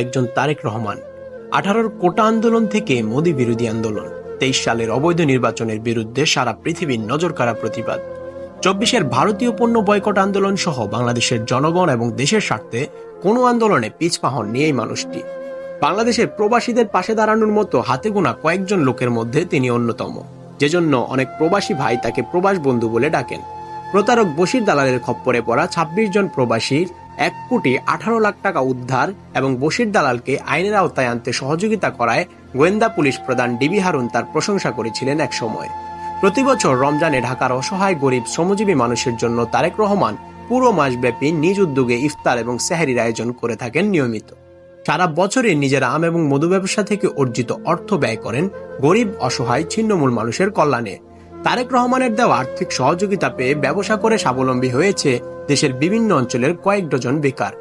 একজন তারেক রহমান, আঠারোর কোটা আন্দোলন থেকে মোদী বিরোধী আন্দোলন, তেইশ সালের অবৈধ নির্বাচনের বিরুদ্ধে সারা পৃথিবীর নজর কাড়া প্রতিবাদ। চব্বিশের ভারতীয় পণ্য বয়কট আন্দোলন সহ বাংলাদেশের জনগণ এবং দেশের স্বার্থে কোনো আন্দোলনে পিছপা হননি এই মানুষটি। বাংলাদেশের প্রবাসীদের পাশে দাঁড়ানোর মতো হাতে গোনা কয়েকজন লোকের মধ্যে তিনি অন্যতম, যেজন্য অনেক প্রবাসী ভাই তাকে প্রবাস বন্ধু বলে ডাকেন। প্রতারক বশির দালালের খপ্পরে পড়া ছাব্বিশ জন প্রবাসীর এক কোটি আঠারো লাখ টাকা উদ্ধার এবং বশির দালালকে আইনের আওতায় আনতে সহযোগিতা করায় গোয়েন্দা পুলিশ প্রধান ডিবি হারুন তার প্রশংসা করেছিলেন এক সময়। প্রতি বছর রমজানে ঢাকার অসহায় গরিব শ্রমজীবী মানুষের জন্য তারেক রহমান পুরো মাসব্যাপী নিজ উদ্যোগে ইফতার এবং সেহারির আয়োজন করে থাকেন নিয়মিত। সারা বছরে নিজের আম এবং মধু ব্যবসা থেকে অর্জিত অর্থ ব্যয় করেন গরিব, অসহায়, ছিন্নমূল মানুষের কল্যাণে। তারেক রহমানের দেওয়া আর্থিক সহযোগিতা পেয়ে ব্যবসা করে স্বাবলম্বী হয়েছে দেশের বিভিন্ন অঞ্চলের কয়েক ডজন বেকার।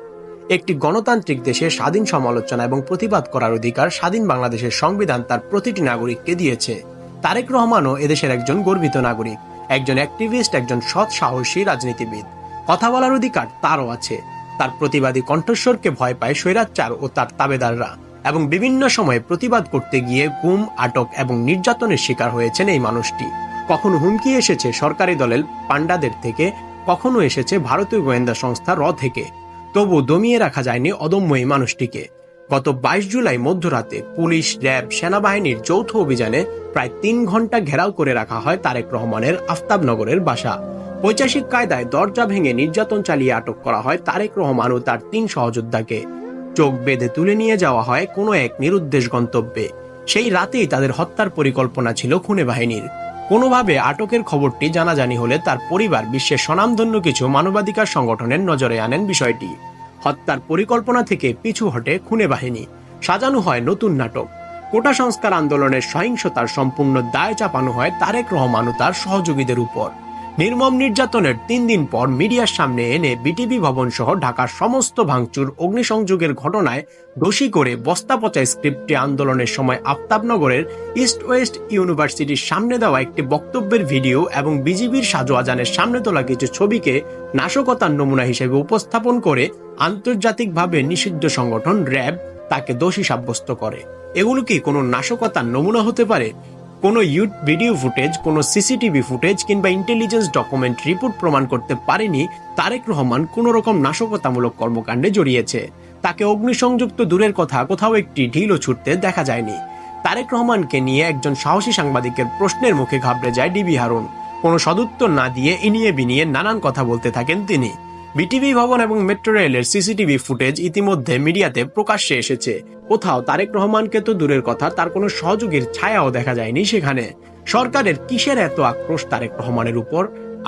একটি গণতান্ত্রিক দেশে স্বাধীন সমালোচনা এবং প্রতিবাদ করার অধিকার স্বাধীন বাংলাদেশের সংবিধান তার প্রতিটি নাগরিককে দিয়েছে। তারেক রহমানও এদেশের একজন গর্বিত নাগরিক, একজন অ্যাক্টিভিস্ট, একজন সৎ সাহসী রাজনীতিবিদ। কথা বলার অধিকার তারও আছে। তার প্রতিবাদী কণ্ঠস্বরকে ভয় পায় স্বৈরাচার ও তার তাবেদাররা এবং বিভিন্ন সময়ে প্রতিবাদ করতে গিয়ে গুম, আটক এবং নির্যাতনের শিকার হয়েছেন এই মানুষটি। কখনো হুমকি এসেছে সরকারি দলের পান্ডাদের থেকে, কখনো এসেছে ভারতীয় গোয়েন্দা সংস্থা র থেকে। তবু দমিয়ে রাখা যায়নি অদম্য এই মানুষটিকে। গত বাইশ জুলাই মধ্যরাতে পুলিশ, র্যাব, সেনাবাহিনীর যৌথ অভিযানে প্রায় তিন ঘণ্টা ঘেরাও করে রাখা হয় তারেক রহমানের আফতাবনগরের বাসা। পৈচাসিক কায়দায় দরজা ভেঙে নির্যাতন চালিয়ে আটক করা হয় তারেক রহমান ও তার তিন সহযোদ্ধাকে। চোখ বেঁধে তুলে নিয়ে যাওয়া হয় কোনো এক নিরুদ্দেশ গন্তব্যে। সেই রাতেই তাদের হত্যার পরিকল্পনা ছিল খুনে বাহিনীর। কোনোভাবে আটকের খবরটি জানাজানি হলে তার পরিবার বিশ্বের স্বনামধন্য কিছু মানবাধিকার সংগঠনের নজরে আনেন বিষয়টি। হত্যার পরিকল্পনা থেকে পিছু হটে খুনে বাহিনী। সাজানো হয় নতুন নাটক। কোটা সংস্কার আন্দোলনের সহিংসতার সম্পূর্ণ দায় চাপানো হয় তারেক রহমান ও তার সহযোগীদের উপর। নির্মম নির্যাতনের তিন দিন পর মিডিয়ার সামনে এনে বিটিভি ভবন সহ ঢাকার সমস্ত ভাঙচুর, অগ্নিসংযোগের ঘটনায় দোষী করে বস্তা পচায় স্ক্রিপ্টে আন্দোলনের সময় আফতাবনগরের ইস্ট ওয়েস্ট ইউনিভার্সিটির সামনে দেওয়া একটি বক্তব্যের ভিডিও এবং বিজিবির সাজো আজানের সামনে তোলা কিছু ছবিকে নাশকতার নমুনা হিসেবে উপস্থাপন করে আন্তর্জাতিকভাবে নিষিদ্ধ সংগঠন র্যাব তাকে দোষী সাব্যস্ত করে। এগুলো কি কোনো নাশকতার নমুনা হতে পারে? কোনো ভিডিও ফুটেজ কোনো সিসিটিভি ফুটেজ কিংবা ইন্টেলিজেন্স ডকুমেন্ট রিপোর্ট প্রমাণ করতে পারেনি, তারেক রহমান কোনো রকম নাশকতামূলক কর্মকাণ্ডে জড়িয়েছে। তাকে অগ্নিসংযোগ তো দূরের কথা, কোথাও একটি ঢিলও ছুটতে দেখা যায়নি। তারেক রহমানকে নিয়ে একজন সাহসী সাংবাদিকের প্রশ্নের মুখে ঘাবড়ে যায় ডিবি হারুন। কোনো সদুত্তর না দিয়ে ইনিয়ে বিনিয়ে নানান কথা বলতে থাকেন তিনি। বিটিভি ভবন এবং মেট্রো রেলের সিসিটিভি ফুটেজ ইতিমধ্যে মিডিয়াতে প্রকাশ্যে এসেছে। কোথাও তারেক রহমানকে তো দূরের কথা, তার কোনো সহযোগীর ছায়াও দেখা যায়নি সেখানে। সরকারের কিসের এত আক্রোশ তারেক রহমানের উপর?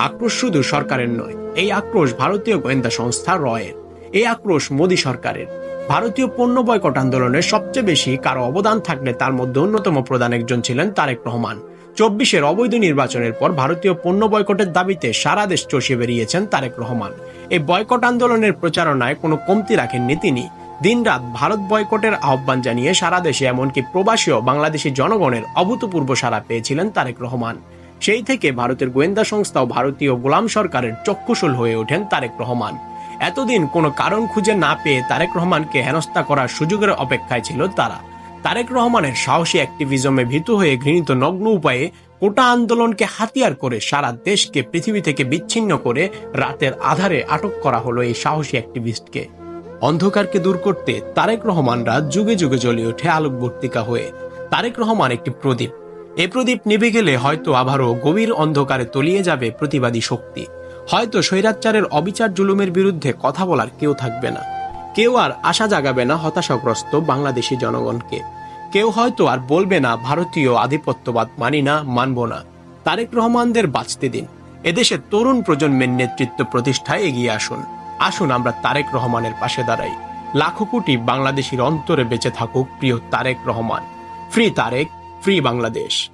আক্রোশ শুধু সরকারের নয়, এই আক্রোশ ভারতীয় গোয়েন্দা সংস্থা রয়ের। এই আক্রোশ মোদী সরকারের। ভারতীয় পণ্য বয়কট আন্দোলনের সবচেয়ে বেশি কারও অবদান থাকলে তার মধ্যে অন্যতম প্রধান একজন ছিলেন তারেক রহমান। চব্বিশের অবৈধ নির্বাচনের পর ভারতীয় পণ্য বয়কটের দাবিতে সারা দেশ চষে বেরিয়েছেন তারেক রহমান। এই বয়কট আন্দোলনের প্রচারণায় কোনো কমতি রাখেননি তিনি। দিনরাত ভারত বয়কটের আহ্বান জানিয়ে সারা দেশে এমনকি প্রবাসী ও বাংলাদেশি জনগণের অভূতপূর্ব সাড়া পেয়েছিলেন তারেক রহমান। সেই থেকে ভারতের গোয়েন্দা সংস্থা ও ভারতীয় গোলাম সরকারের চক্ষুশূল হয়ে ওঠেন তারেক রহমান। এতদিন কোনো কারণ খুঁজে না পেয়ে তারেক রহমানকে হেনস্থা করার সুযোগের অপেক্ষায় ছিল তারা। তারেক রহমানের সাহসী অ্যাক্টিভিজমে ভীত হয়ে ঘৃণিত নগ্ন উপায়ে কোটা আন্দোলনকে হাতিয়ার করে সারা দেশকে পৃথিবী থেকে বিচ্ছিন্ন করে রাতের আধারে আটক করা হলো এই সাহসী অ্যাক্টিভিস্টকে। অন্ধকারকে দূর করতে তারেক রহমানরা যুগে যুগে জ্বলে ওঠে আলোকবর্তিকা হয়ে। তারেক রহমান একটি প্রদীপ। এ প্রদীপ নিভে গেলে হয়তো আবারও গভীর অন্ধকারে তলিয়ে যাবে প্রতিবাদী শক্তি। হয়তো স্বৈরাচারের অবিচার জুলুমের বিরুদ্ধে কথা বলার কেউ থাকবে না। কেউ আর আশা জাগাবে না হতাশাগ্রস্ত বাংলাদেশি জনগণকে। কেউ হয়তো আর বলবে না, ভারতীয় আধিপত্যবাদ মানি না, মানব না। তারেক রহমানদের বাঁচতে দিন। এদেশের তরুণ প্রজন্মের নেতৃত্ব প্রতিষ্ঠায় এগিয়ে আসুন। আসুন আমরা তারেক রহমানের পাশে দাঁড়াই। লাখো কোটি বাংলাদেশির অন্তরে বেঁচে থাকুক প্রিয় Tarique Rahman. Free Tarek, free Bangladesh.